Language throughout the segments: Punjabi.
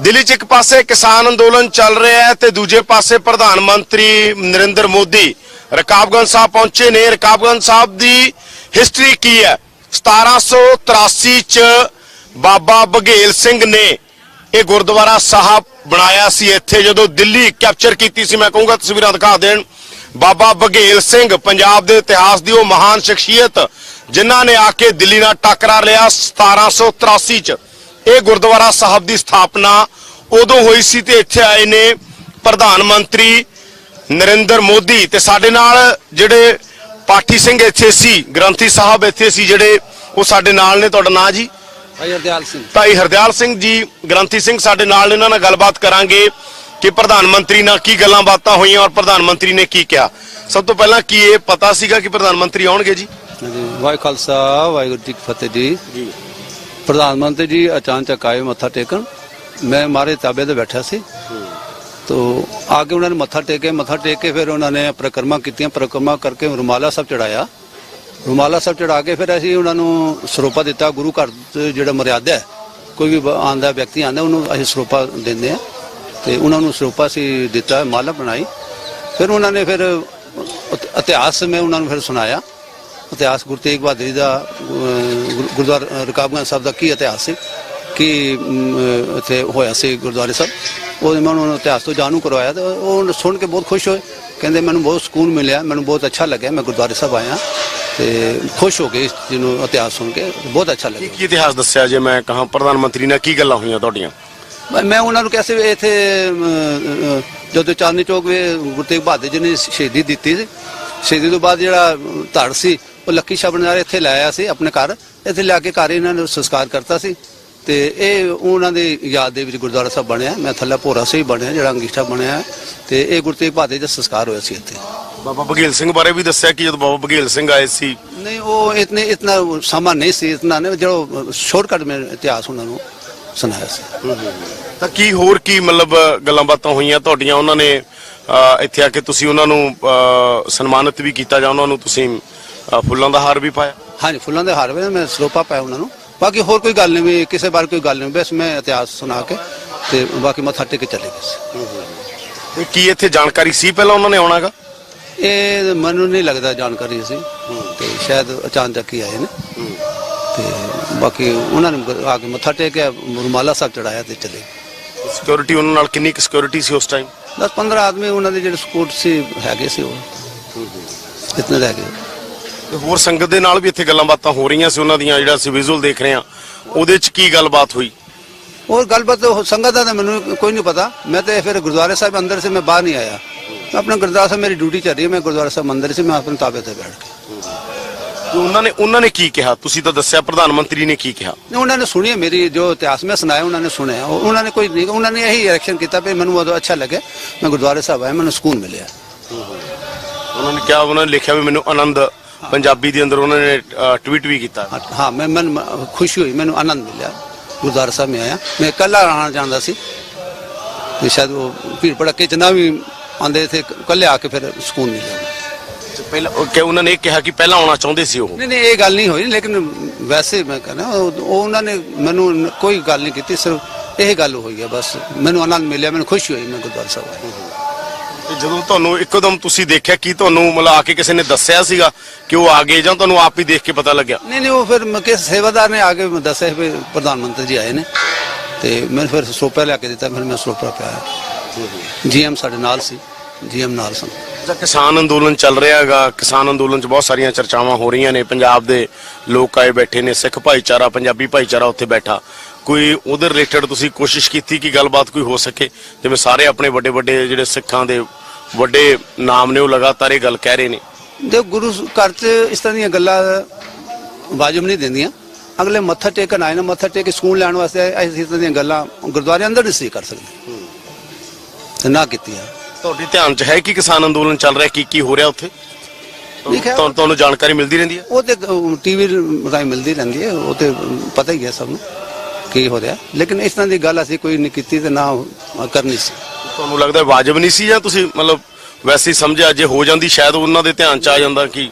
ਦਿੱਲੀ 'ਚ ਇੱਕ ਪਾਸੇ ਕਿਸਾਨ ਅੰਦੋਲਨ ਚੱਲ ਰਿਹਾ ਹੈ ਤੇ ਦੂਜੇ ਪਾਸੇ ਪ੍ਰਧਾਨ ਮੰਤਰੀ ਨਰਿੰਦਰ ਮੋਦੀ ਰਕਾਬਗੰਜ ਸਾਹਿਬ ਪਹੁੰਚੇ ਨੇ। ਰਕਾਬਗੰਜ ਸਾਹਿਬ ਦੀ ਹਿਸਟਰੀ ਕੀ ਹੈ? 1783 ਚ ਬਾਬਾ ਬਘੇਲ ਸਿੰਘ ਨੇ ਇਹ ਗੁਰਦੁਆਰਾ ਸਾਹਿਬ ਬਣਾਇਆ ਸੀ। ਇੱਥੇ ਜਦੋਂ ਦਿੱਲੀ ਕੈਪਚਰ ਕੀਤੀ ਸੀ, ਮੈਂ ਕਹੂੰਗਾ ਤਸਵੀਰਾਂ ਦਿਖਾ ਦੇਣ। ਬਾਬਾ ਬਘੇਲ ਸਿੰਘ ਪੰਜਾਬ ਦੇ ਇਤਿਹਾਸ ਦੀ ਉਹ ਮਹਾਨ ਸ਼ਖਸੀਅਤ, ਜਿਨ੍ਹਾਂ ਨੇ ਆ ਕੇ ਦਿੱਲੀ ਨਾਲ ਟੱਕਰਾ ਲਿਆ 1783 ਚ। ਇਹ ਗੁਰਦੁਆਰਾ ਸਾਹਿਬ ਦੀ ਸਥਾਪਨਾ ਉਦੋਂ ਹੋਈ ਸੀ ਤੇ ਇੱਥੇ ਆਏ ਨੇ ਪ੍ਰਧਾਨ ਮੰਤਰੀ ਨਰਿੰਦਰ ਮੋਦੀ ਤੇ ਸਾਡੇ ਨਾਲ ਜਿਹੜੇ ਪਾਠੀ ਸਿੰਘ ਇੱਥੇ ਸੀ ਗ੍ਰੰਥੀ ਸਾਹਿਬ ਇੱਥੇ ਸੀ ਜਿਹੜੇ ਉਹ ਸਾਡੇ ਨਾਲ ਨੇ। ਤੁਹਾਡਾ ਨਾਂ ਜੀ? ਭਾਈ ਹਰਦਿਆਲ ਸਿੰਘ। ਭਾਈ ਹਰਦਿਆਲ ਸਿੰਘ ਜੀ ਗ੍ਰੰਥੀ ਸਿੰਘ ਸਾਡੇ ਨਾਲ ਇਹਨਾਂ ਨਾਲ ਗੱਲਬਾਤ ਕਰਾਂਗੇ ਕਿ ਪ੍ਰਧਾਨ ਮੰਤਰੀ ਨਾਲ ਕੀ ਗੱਲਾਂ ਬਾਤਾਂ ਹੋਈਆਂ ਔਰ ਪ੍ਰਧਾਨ ਮੰਤਰੀ ਨੇ ਕੀ ਕਿਹਾ। ਸਭ ਤੋਂ ਪਹਿਲਾਂ ਕੀ ਇਹ ਪਤਾ ਸੀਗਾ ਕਿ ਪ੍ਰਧਾਨ ਮੰਤਰੀ ਆਉਣਗੇ ਜੀ? ਹਾਂਜੀ ਵਾਹਿ ਖਾਲਸਾ ਵਾਹਿਗੁਰੂ ਜੀ ਕੀ ਫਤਿਹ ਜੀ। ਜੀ। ਪ੍ਰਧਾਨ ਮੰਤਰੀ ਜੀ ਅਚਾਨਕ ਆਏ, ਮੱਥਾ ਟੇਕਣ। ਮੈਂ ਮਾਰੇ ਤਾਬੇ ਤੇ ਬੈਠਾ ਸੀ। ਤੋ ਆ ਕੇ ਉਹਨਾਂ ਨੇ ਮੱਥਾ ਟੇਕੇ ਮੱਥਾ ਟੇਕ ਕੇ ਫਿਰ ਉਹਨਾਂ ਨੇ ਪ੍ਰਕਰਮਾ ਕੀਤੀਆਂ। ਪ੍ਰਕਰਮਾ ਕਰਕੇ ਰੁਮਾਲਾ ਸਾਹਿਬ ਚੜਾਇਆ। ਰੁਮਾਲਾ ਸਾਹਿਬ ਚੜਾ ਕੇ ਫਿਰ ਅਸੀਂ ਉਹਨਾਂ ਨੂੰ ਸਰੋਪਾ ਦਿੱਤਾ। ਗੁਰੂ ਘਰ 'ਚ ਜਿਹੜਾ ਮਰਿਆਦਾ ਹੈ, ਕੋਈ ਵੀ ਆਂਦਾ ਵਿਅਕਤੀ ਆਂਦਾ ਉਹਨੂੰ ਅਸੀਂ ਸਰੋਪਾ ਦਿੰਦੇ ਆ ਤੇ ਉਹਨਾਂ ਨੂੰ ਸਰੋਪਾ ਸੀ ਦਿੱਤਾ, ਮਾਲਾ ਬਣਾਈ। ਫਿਰ ਉਹਨਾਂ ਨੇ ਫਿਰ ਇਤਿਹਾਸ ਮੈਂ ਉਹਨਾਂ ਨੂੰ ਫਿਰ ਸੁਣਾਇਆ। ਇਤਿਹਾਸ ਗੁਰੂ ਤੇਗ ਬਹਾਦਰ ਜੀ ਦਾ ਗੁਰਦੁਆਰਾ ਰਕਾਬਗੰਜ ਸਾਹਿਬ ਦਾ ਕੀ ਇਤਿਹਾਸ ਸੀ? ਕੀ ਇੱਥੇ ਹੋਇਆ ਸੀ ਗੁਰਦੁਆਰੇ ਸਾਹਿਬ? ਉਹ ਮੈਂ ਉਹਨਾਂ ਨੂੰ ਇਤਿਹਾਸ ਤੋਂ ਜਾਣੂ ਕਰਵਾਇਆ ਤੇ ਉਹ ਸੁਣ ਕੇ ਬਹੁਤ ਖੁਸ਼ ਹੋਏ। ਕਹਿੰਦੇ ਮੈਨੂੰ ਬਹੁਤ ਸਕੂਨ ਮਿਲਿਆ ਮੈਨੂੰ ਬਹੁਤ ਅੱਛਾ ਲੱਗਿਆ ਮੈਂ ਗੁਰਦੁਆਰੇ ਸਾਹਿਬ ਆਇਆ ਤੇ ਖੁਸ਼ ਹੋ ਗਏ ਜਿਹਨੂੰ ਇਤਿਹਾਸ ਸੁਣ ਕੇ ਬਹੁਤ ਅੱਛਾ ਲੱਗਿਆ। ਕੀ ਇਤਿਹਾਸ ਦੱਸਿਆ ਜੇ ਮੈਂ ਕਹਾਂ ਪ੍ਰਧਾਨ ਮੰਤਰੀ ਨਾਲ ਕੀ ਗੱਲਾਂ ਹੋਈਆਂ ਤੁਹਾਡੀਆਂ? ਮੈਂ- ਉਹਨਾਂ ਨੂੰ ਕੈਸੇ ਵੀ ਇੱਥੇ ਜਦੋਂ ਚਾਂਦਨੀ ਚੌਕ ਵੇ ਗੁਰੂ ਤੇਗ ਬਹਾਦਰ ਜੀ ਨੇ ਸ਼ਹੀਦੀ ਦਿੱਤੀ ਸੀ ਸ਼ਹੀਦੀ ਤੋਂ ਬਾਅਦ ਜਿਹੜਾ ਧੜ ਸੀ ਉਹ ਲੱਕੀ ਸ਼ਾਹ ਬਨਾਰੇ ਇੱਥੇ ਲਾਇਆ ਸੀ ਆਪਣੇ ਘਰ। ਇੱਥੇ ਲਿਆ ਕੇ ਘਰ ਇਹਨਾਂ ਨੂੰ ਸੰਸਕਾਰ ਕਰਤਾ ਸੀ। ਤੇ ਇਹ ਉਹਨਾਂ ਦੀ ਯਾਦ ਦੇ ਵਿੱਚ ਗੁਰਦੁਆਰਾ ਸਾਹਿਬ ਬਣਿਆ। ਮੈਂ ਥੱਲੇ ਭੋਰਾ ਸੇ ਬਣਿਆ ਜਿਹੜਾ ਅੰਗੀਠਾ ਬਣਿਆ। ਤੇ ਇਹ ਗੁਰੂ ਤੇਗ ਬਹਾਦਰ ਜੀ ਦਾ ਸੰਸਕਾਰ ਹੋਇਆ ਸੀ ਇੱਥੇ। ਬਾਬਾ ਬਘੇਲ ਸਿੰਘ ਬਾਰੇ ਵੀ ਦੱਸਿਆ ਕਿ ਜਦੋਂ ਬਾਬਾ ਬਘੇਲ ਸਿੰਘ ਆਏ ਸੀ। ਨਹੀਂ ਉਹ ਇਤਨੇ ਇਤਨਾ ਸਮਾਂ ਨਹੀਂ ਸੀ ਇਤਨਾ ਨਹੀਂ। ਜੋ ਸ਼ਾਰਟਕਟ ਮੈਂ ਇਤਿਹਾਸ ਉਹਨਾਂ ਨੂੰ ਸੁਣਾਇਆ ਸੀ। ਤਾਂ ਕੀ ਹੋਰ ਕੀ ਮਤਲਬ ਗੱਲਾਂ ਬਾਤਾਂ ਹੋਈਆਂ ਤੁਹਾਡੀਆਂ? ਉਹਨਾਂ ਨੇ ਇੱਥੇ ਆ ਕੇ ਤੁਸੀਂ ਉਹਨਾਂ ਨੂੰ ਸਨਮਾਨਿਤ ਵੀ ਕੀਤਾ ਜਾਂ ਉਹਨਾਂ ਨੂੰ ਤੁਸੀਂ ਅਹ, ਫੁੱਲਾਂ ਦਾ ਹਾਰ ਵੀ ਪਾਇਆ। ਹਾਂਜੀ ਫੁੱਲਾਂ ਦੇ ਹਾਰ ਵੇ ਮੈਂ ਸਰੋਪਾ ਪਾਇਆ ਉਹਨਾਂ ਨੂੰ। ਬਾਕੀ ਹੋਰ ਕੋਈ ਗੱਲ ਨਹੀਂ ਵੀ ਕਿਸੇ ਬਾਰੇ ਕੋਈ ਗੱਲ ਨਹੀਂ ਬਸ ਮੈਂ ਇਤਿਹਾਸ ਸੁਣਾ ਕੇ ਤੇ ਬਾਕੀ ਮੱਥਾ ਟੇਕ ਕੇ ਚਲੇ ਗਏ ਸੀ ਕੀ ਇੱਥੇ ਜਾਣਕਾਰੀ ਸੀ ਪਹਿਲਾਂ ਉਹਨਾਂ ਨੇ ਆਉਣਾਗਾ? ਇਹ ਮੈਨੂੰ ਨਹੀਂ ਲੱਗਦਾ ਜਾਣਕਾਰੀ ਸੀ। ਤੇ ਸ਼ਾਇਦ ਅਚਾਨਕ ਹੀ ਆਏ ਨੇ। ਤੇ ਬਾਕੀ ਉਹਨਾਂ ਨੇ ਆ ਕੇ ਮੱਥਾ ਟੇਕਿਆ ਰੁਮਾਲਾ ਸਾਹਿਬ ਚੜਾਇਆ ਤੇ ਚਲੇ। ਸਿਕਿਉਰਿਟੀ ਉਹਨਾਂ ਨਾਲ ਕਿੰਨੀ ਕੁ ਸਿਕਿਉਰਿਟੀ ਸੀ ਉਸ ਟਾਈਮ 10 15 ਆਦਮੀ ਉਹਨਾਂ ਦੇ ਜਿਹੜੇ ਸਪੋਰਟ ਸੀ ਹੈਗੇ ਸੀ ਉਹ। ਇਤਨੇ ਰਹਿ ਗਏ। ਤੇ ਹੋਰ ਸੰਗਤ ਦੇ ਨਾਲ ਵੀ ਇੱਥੇ ਗੱਲਾਂ ਬਾਤਾਂ ਹੋ ਰਹੀਆਂ ਸੀ ਉਹਨਾਂ ਦੀਆਂ ਜਿਹੜਾ ਅਸੀਂ ਵਿਜ਼ੂਅਲ ਦੇਖ ਰਹੇ ਹਾਂ ਉਹਦੇ 'ਚ ਕੀ ਗੱਲਬਾਤ ਹੋਈ? ਉਹ ਗੱਲਬਾਤ ਸੰਗਤ ਦਾ ਮੈਨੂੰ ਕੋਈ ਨਹੀਂ ਪਤਾ। ਮੈਂ ਤੇ ਫਿਰ ਗੁਰਦੁਆਰੇ ਸਾਹਿਬ ਅੰਦਰ ਸੇ ਮੈਂ ਬਾਹਰ ਨਹੀਂ ਆਇਆ। ਆਪਣਾ ਗੁਰਦੁਆਰਾ ਸਾਹਿਬ ਮੇਰੀ ਡਿਊਟੀ ਚੱਲ ਰਹੀ ਮੈਂ ਗੁਰਦੁਆਰਾ ਸਾਹਿਬ ਅੰਦਰ ਸੇ ਮੈਂ ਆਪਣੇ ਤਾਬੇ ਤੇ ਬੈਠ ਕੇ ਤੇ ਉਹਨਾਂ ਨੇ ਉਹਨਾਂ ਨੇ ਕੀ ਕਿਹਾ? ਤੁਸੀਂ ਤਾਂ ਦੱਸਿਆ ਪ੍ਰਧਾਨ ਮੰਤਰੀ ਨੇ ਕੀ ਕਿਹਾ? ਨਹੀਂ ਉਹਨਾਂ ਨੇ ਸੁਣਿਆ ਮੇਰੀ ਜੋ ਇਤਿਹਾਸ ਮੈਂ ਸੁਣਾਇਆ ਉਹਨਾਂ ਨੇ ਸੁਣਿਆ। ਉਹਨਾਂ ਨੇ ਕੋਈ ਨਹੀਂ ਉਹਨਾਂ ਨੇ ਇਹੀ ਰਿਐਕਸ਼ਨ ਕੀਤਾ ਵੀ ਮੈਨੂੰ ਉਦੋਂ ਅੱਛਾ ਲੱਗਿਆ ਮੈਂ ਗੁਰਦੁਆਰੇ ਸਾਹਿਬ ਆਇਆ ਮੈਨੂੰ ਸਕੂਨ ਮਿਲਿਆ। ਉਹਨਾਂ ਨੇ ਕਿਹਾ ਉਹਨਾਂ ਨੇ ਲਿਖਿਆ ਵੀ ਮੈਨੂੰ ਆਨੰਦ ਪੰਜਾਬੀ ਦੇ ਅੰਦਰ ਉਹਨਾਂ ਨੇ ਟਵੀਟ ਵੀ ਕੀਤਾ। ਹਾਂ ਮੈਂ ਮਨ ਖੁਸ਼ੀ ਹੋਈ ਮੈਨੂੰ ਆਨੰਦ ਮਿਲਿਆ। ਗੁਰਦੁਆਰਾ ਸਾਹਿਬ ਮੈਂ ਆਇਆ। ਮੈਂ ਇਕੱਲਾ ਆਣਾ ਚਾਹੁੰਦਾ ਸੀ। ਤੇ ਸ਼ਾਇਦ ਉਹ ਭੀੜ ਭੜਕੇ ਚ ਨਾ ਵੀ ਆਂਦੇ ਇੱਥੇ ਇਕੱਲੇ ਆ ਕੇ ਫਿਰ ਸਕੂਨ ਮਿਲਿਆ। ਪਹਿਲਾਂ ਉਹ ਕਿ ਉਹਨਾਂ ਨੇ ਕਿਹਾ ਕਿ ਪਹਿਲਾਂ ਆਉਣਾ ਚਾਹੁੰਦੇ ਸੀ ਉਹ। ਨਹੀਂ ਨਹੀਂ ਇਹ ਗੱਲ ਨਹੀਂ ਹੋਈ ਲੇਕਿਨ ਵੈਸੇ ਮੈਂ ਕਹਿੰਦਾ ਉਹ ਉਹ ਉਹਨਾਂ ਨੇ ਮੈਨੂੰ ਕੋਈ ਗੱਲ ਨਹੀਂ ਕੀਤੀ ਸਿਰਫ ਇਹ ਗੱਲ ਹੋਈ ਹੈ ਬਸ। ਮੈਨੂੰ ਆਨੰਦ ਮਿਲਿਆ ਮੈਨੂੰ ਖੁਸ਼ੀ ਹੋਈ ਮੈਂ ਗੁਰਦੁਆਰਾ ਸਾਹਿਬ ਆਇਆ। ਤੇ ਜਦੋਂ ਤੁਹਾਨੂੰ ਇੱਕਦਮ ਤੁਸੀਂ ਦੇਖਿਆ ਕਿ ਤੁਹਾਨੂੰ ਮਤਲਬ ਆ ਕੇ ਕਿਸੇ ਨੇ ਦੱਸਿਆ ਸੀਗਾ ਕਿ ਉਹ ਆ ਗਏ ਜਾਂ ਤੁਹਾਨੂੰ ਆਪ ਹੀ ਦੇਖ ਕੇ ਪਤਾ ਲੱਗਿਆ? ਨਹੀਂ ਨਹੀਂ ਉਹ ਫਿਰ ਮੈਂ ਕਿਸ ਸੇਵਾਦਾਰ ਨੇ ਆ ਕੇ ਦੱਸਿਆ ਵੀ ਪ੍ਰਧਾਨ ਮੰਤਰੀ ਜੀ ਆਏ ਨੇ ਤੇ ਮੈਂ ਫਿਰ ਸਰੋਪਾ ਲਿਆ ਕੇ ਦਿੱਤਾ ਫਿਰ ਮੈਂ ਸਰੋਪਾ ਪਿਆ। ਜੀਐਮ ਸਾਡੇ ਨਾਲ ਸੀ ਜੀਐਮ ਨਾਲ ਸਨ। ਜਿਹੜਾ ਕਿਸਾਨ ਅੰਦੋਲਨ ਚੱਲ ਰਿਹਾ ਹੈਗਾ ਕਿਸਾਨ ਅੰਦੋਲਨ 'ਚ ਬਹੁਤ ਸਾਰੀਆਂ ਚਰਚਾਵਾਂ ਹੋ ਰਹੀਆਂ ਨੇ ਪੰਜਾਬ ਦੇ ਲੋਕ ਆਏ ਬੈਠੇ ਨੇ ਸਿੱਖ ਭਾਈਚਾਰਾ ਪੰਜਾਬੀ ਭਾਈਚਾਰਾ ਉੱਥੇ ਬੈਠਾ। ਕੋਈ ਉਹਦੇ ਰਿਲੇਟਡ ਤੁਸੀਂ ਕੋਸ਼ਿਸ਼ ਕੀਤੀ ਕਿ ਗੱਲਬਾਤ ਕੋਈ ਹੋ ਸਕੇ? ਜਿਵੇਂ ਸਾਰੇ ਆਪਣੇ ਵੱਡੇ ਵੱਡੇ ਜਿਹੜੇ ਸਿੱਖਾਂ ਦੇ ਵੱਡੇ ਨਾਮ ਨੇ ਉਹ ਲਗਾਤਾਰ ਇਹ ਗੱਲ ਕਹਿ ਰਹੇ ਨੇ। ਦੇ ਗੁਰੂ ਘਰ 'ਚ ਇਸ ਤਰ੍ਹਾਂ ਦੀਆਂ ਗੱਲਾਂ ਵਾਜਬ ਨਹੀਂ ਦਿੰਦੀਆਂ। ਅਗਲੇ ਮੱਥਾ ਟੇਕਣ ਆਏ ਨਾ ਮੱਥਾ ਟੇਕ ਕੇ ਸਕੂਨ ਲੈਣ ਵਾਸਤੇ ਇਸ ਤਰ੍ਹਾਂ ਦੀਆਂ ਗੱਲਾਂ ਗੁਰਦੁਆਰੇ ਅੰਦਰ ਨਹੀਂ ਸੀ ਕਰ ਸਕਦੇ। ਤੇ ਨਾ ਕੀਤੀਆਂ। ਤੁਹਾਡੇ ਧਿਆਨ 'ਚ ਹੈ ਕਿ ਕਿਸਾਨ ਅੰਦੋਲਨ ਚੱਲ ਰਿਹਾ? ਕੀ ਕੀ ਹੋ ਰਿਹਾ ਉੱਥੇ। ਤੁਹਾਨੂੰ ਤੁਹਾਨੂੰ ਜਾਣਕਾਰੀ ਮਿਲਦੀ ਰਹਿੰਦੀ ਹੈ? ਉਹ ਤੇ ਟੀਵੀ ਰਾਹੀਂ ਮਿਲਦੀ ਰਹਿੰਦੀ ਹੈ। ਉਹ ਤੇ ਪਤਾ ਹੀ ਹੈ ਸਭ ਨੂੰ। ਕੀ ਹੋ ਰਿਹਾ? ਲੇਕਿਨ ਇਸ ਤਰ੍ਹਾਂ ਦੀ ਗੱਲ ਅਸੀਂ ਕੋਈ ਨਹੀਂ ਕੀਤੀ ਤੇ ਨਾ ਕਰਨੀ ਸੀ। ਤੁਹਾਨੂੰ ਲੱਗਦਾ ਵਾਜਬ ਨਹੀਂ ਸੀ ਜਾਂ ਤੁਸੀਂ ਮਤਲਬ ਵੈਸੇ ਹੀ ਸਮਝਿਆ ਜੇ ਹੋ ਜਾਂਦੀ ਸ਼ਾਇਦ ਉਹਨਾਂ ਦੇ ਧਿਆਨ 'ਚ ਆ ਜਾਂਦਾ ਕਿ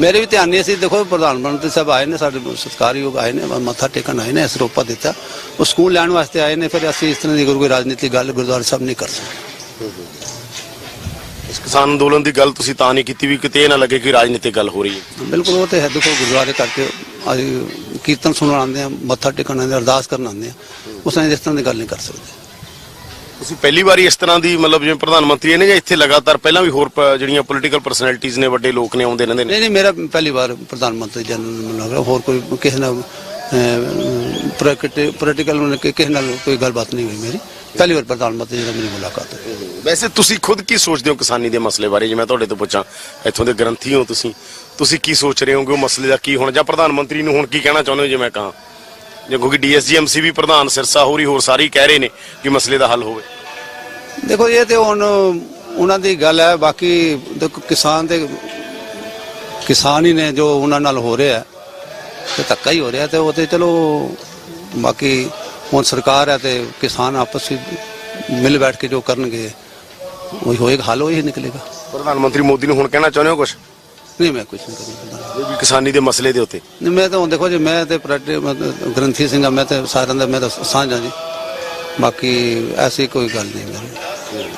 ਮੇਰੇ ਵੀ ਧਿਆਨ ਨਹੀਂ ਸੀ। ਦੇਖੋ ਪ੍ਰਧਾਨ ਮੰਤਰੀ ਸਾਹਿਬ ਆਏ ਨੇ ਸਾਡੇ ਸਤਿਕਾਰਯੋਗ ਆਏ ਨੇ ਮੱਥਾ ਟੇਕਣ ਆਏ ਨੇ ਸਰੋਪਾ ਦਿੱਤਾ। ਉਹ ਸਕੂਲ ਲੈਣ ਵਾਸਤੇ ਆਏ ਨੇ ਫਿਰ ਅਸੀਂ ਇਸ ਤਰ੍ਹਾਂ ਦੀ ਕੋਈ ਰਾਜਨੀਤੀ ਗੱਲ ਗੁਰਦੁਆਰਾ ਸਾਹਿਬ ਨਹੀਂ ਕਰ ਸਕਦੇ। ਇਸ ਕਿਸਾਨ ਅੰਦੋਲਨ ਦੀ ਗੱਲ ਤੁਸੀਂ ਤਾਂ ਨਹੀਂ ਕੀਤੀ ਵੀ ਕਿਤੇ ਇਹ ਨਾ ਲੱਗੇ ਕਿ ਰਾਜਨੀਤਿਕ ਗੱਲ ਹੋ ਰਹੀ ਹੈ। ਬਿਲਕੁਲ ਉਹ ਤੇ ਹੈ। ਦੇਖੋ ਗੁਰਦੁਆਰੇ ਕਰਕੇ ਅਸੀਂ ਕੀਰਤਨ ਸੁਣਨ ਆਉਂਦੇ ਆ ਮੱਥਾ ਟੇਕਣ ਆਉਂਦੇ ਹਾਂ ਅਰਦਾਸ ਕਰਨ ਆਉਂਦੇ ਆ ਉਸ ਨਾਲ ਇਸ ਤਰ੍ਹਾਂ ਦੀ ਗੱਲ ਨਹੀਂ ਕਰ ਸਕਦੇ। ਤੁਸੀਂ ਪਹਿਲੀ ਵਾਰੀ ਇਸ ਤਰ੍ਹਾਂ ਦੀ ਮਤਲਬ ਜਿਵੇਂ ਪ੍ਰਧਾਨ ਮੰਤਰੀ ਨੇ ਜਾਂ ਇੱਥੇ ਲਗਾਤਾਰ ਪਹਿਲਾਂ ਵੀ ਹੋਰ ਪ- ਜਿਹੜੀਆਂ ਪੋਲੀਟੀਕਲ ਪਰਸਨੈਲਿਟੀਜ਼ ਨੇ ਵੱਡੇ ਲੋਕ ਨੇ ਆਉਂਦੇ ਰਹਿੰਦੇ ਨੇ? ਨਹੀਂ ਨਹੀਂ ਮੇਰਾ ਪਹਿਲੀ ਵਾਰ ਪ੍ਰਧਾਨ ਮੰਤਰੀ ਜਨ ਨੂੰ ਮਿਲਣਾ ਹੋਇਆ ਹੋਰ ਕੋਈ ਕਿਸੇ ਨਾਲ ਪੋਲੀਟੀਕਲ ਕਿਸੇ ਨਾਲ ਕੋਈ ਗੱਲਬਾਤ ਨਹੀਂ ਹੋਈ ਮੇਰੀ। ਪਹਿਲੀ ਵਾਰ ਪ੍ਰਧਾਨ ਮੰਤਰੀ ਜੀ ਨਾਲ ਮੇਰੀ ਮੁਲਾਕਾਤ ਹੋਈ। ਵੈਸੇ ਤੁਸੀਂ ਖੁਦ ਕੀ ਸੋਚਦੇ ਹੋ ਕਿਸਾਨੀ ਦੇ ਮਸਲੇ ਬਾਰੇ? ਜੇ ਮੈਂ ਤੁਹਾਡੇ ਤੋਂ ਪੁੱਛਾਂ ਇੱਥੋਂ ਦੇ ਗ੍ਰੰਥੀ ਹੋ ਤੁਸੀਂ ਤੁਸੀਂ ਕੀ ਸੋਚ ਰਹੇ ਹੋਗੇ ਉਹ ਮਸਲੇ ਦਾ ਕੀ ਹੁਣ? ਜਾਂ ਪ੍ਰਧਾਨ ਮੰਤਰੀ ਨੂੰ ਹੁਣ ਕੀ ਕਹਿਣਾ ਚਾਹੁੰਦੇ ਹੋ ਜੇ ਮੈਂ ਕਹਾਂ? ਜੇ ਕਿਉਂਕਿ ਡੀਐਸਜੀਐਮਸੀ ਵੀ ਪ੍ਰਧਾਨ ਸਿਰਸਾ ਹੋਰੀ ਹੋਰ ਸਾਰੇ ਕਹਿ ਰਹੇ ਨੇ ਕਿ ਮਸਲੇ ਦਾ ਹੱਲ ਹੋਵੇ। ਦੇਖੋ ਇਹ ਤੇ ਹੁਣ ਉਹਨਾਂ ਦੀ ਗੱਲ ਹੈ ਬਾਕੀ ਦੇਖੋ ਕਿਸਾਨ ਤੇ ਕਿਸਾਨ ਹੀ ਨੇ ਜੋ ਉਹਨਾਂ ਨਾਲ ਹੋ ਰਿਹਾ ਤੇ ਧੱਕਾ ਹੀ ਹੋ ਰਿਹਾ ਤੇ ਉਹ ਤੇ ਚਲੋ ਬਾਕੀ ਹੁਣ ਸਰਕਾਰ ਹੈ ਤੇ ਕਿਸਾਨ ਆਪਸ ਵਿੱਚ ਮਿਲ ਬੈਠ ਕੇ ਜੋ ਕਰਨਗੇ ਉਹੀ ਹੋਏਗਾ ਹੱਲ ਉਹੀ ਨਿਕਲੇਗਾ। ਪ੍ਰਧਾਨ ਮੰਤਰੀ ਮੋਦੀ ਨੂੰ ਹੁਣ ਕਹਿਣਾ ਚਾਹੁੰਦੇ ਹੋ ਕੁਝ ਨਹੀਂ ਮੈਂ ਕੁਝ ਨਹੀਂ ਕਰਦਾ ਵੀ ਕਿਸਾਨੀ ਦੇ ਮਸਲੇ ਦੇ ਉੱਤੇ? ਨਹੀਂ ਮੈਂ ਤਾਂ ਹੁਣ ਦੇਖੋ ਜੀ ਮੈਂ ਤੇ ਮਤਲਬ ਗ੍ਰੰਥੀ ਸਿੰਘ ਹਾਂ ਮੈਂ ਤੇ ਸਾਰਿਆਂ ਦਾ ਮੈਂ ਤਾਂ ਸਾਂਝਾ ਜੀ। ਬਾਕੀ ਐਸੀ ਕੋਈ ਗੱਲ ਨਹੀਂ ਮੇਰੀ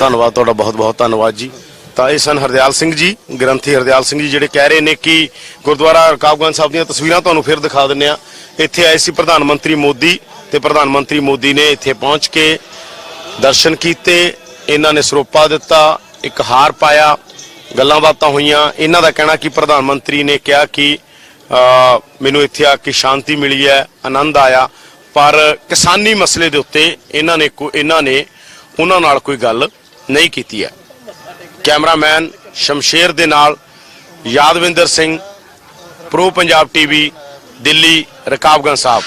ਧੰਨਵਾਦ ਤੁਹਾਡਾ ਬਹੁਤ ਬਹੁਤ ਧੰਨਵਾਦ ਜੀ। ਤਾਂ ਇਹ ਸਨ ਹਰਦਿਆਲ ਸਿੰਘ ਜੀ ਗ੍ਰੰਥੀ ਹਰਦਿਆਲ ਸਿੰਘ ਜੀ ਜਿਹੜੇ ਕਹਿ ਰਹੇ ਨੇ ਕਿ ਗੁਰਦੁਆਰਾ ਰਕਾਬਗੰਜ ਸਾਹਿਬ ਦੀਆਂ ਤਸਵੀਰਾਂ ਤੁਹਾਨੂੰ ਫਿਰ ਦਿਖਾ ਦਿੰਨੇ ਆ ਇੱਥੇ ਆਏ ਸੀ ਪ੍ਰਧਾਨ ਮੰਤਰੀ ਮੋਦੀ ਤੇ ਪ੍ਰਧਾਨ ਮੰਤਰੀ ਮੋਦੀ ਨੇ ਇੱਥੇ ਪਹੁੰਚ ਕੇ ਦਰਸ਼ਨ ਕੀਤੇ। ਇਹਨਾਂ ਨੇ ਸਰੋਪਾ ਦਿੱਤਾ ਇੱਕ ਹਾਰ ਪਾਇਆ। ਗੱਲਾਂ ਬਾਤਾਂ ਹੋਈਆਂ। ਇਹਨਾਂ ਦਾ ਕਹਿਣਾ ਕਿ ਪ੍ਰਧਾਨ ਮੰਤਰੀ ਨੇ ਕਿਹਾ ਕਿ ਮੈਨੂੰ ਇੱਥੇ ਆ ਕੇ ਸ਼ਾਂਤੀ ਮਿਲੀ ਹੈ, ਆਨੰਦ ਆਇਆ। ਪਰ ਕਿਸਾਨੀ ਮਸਲੇ ਦੇ ਉੱਤੇ ਇਹਨਾਂ ਨੇ ਕੋ- ਇਹਨਾਂ ਨੇ ਉਹਨਾਂ ਨਾਲ ਕੋਈ ਗੱਲ ਨਹੀਂ ਕੀਤੀ ਹੈ। ਕੈਮਰਾਮੈਨ ਸ਼ਮਸ਼ੇਰ ਦੇ ਨਾਲ ਯਾਦਵਿੰਦਰ ਸਿੰਘ, ਪ੍ਰੋ ਪੰਜਾਬ ਟੀਵੀ, ਦਿੱਲੀ, ਰਕਾਬਗੰਜ ਸਾਹਿਬ।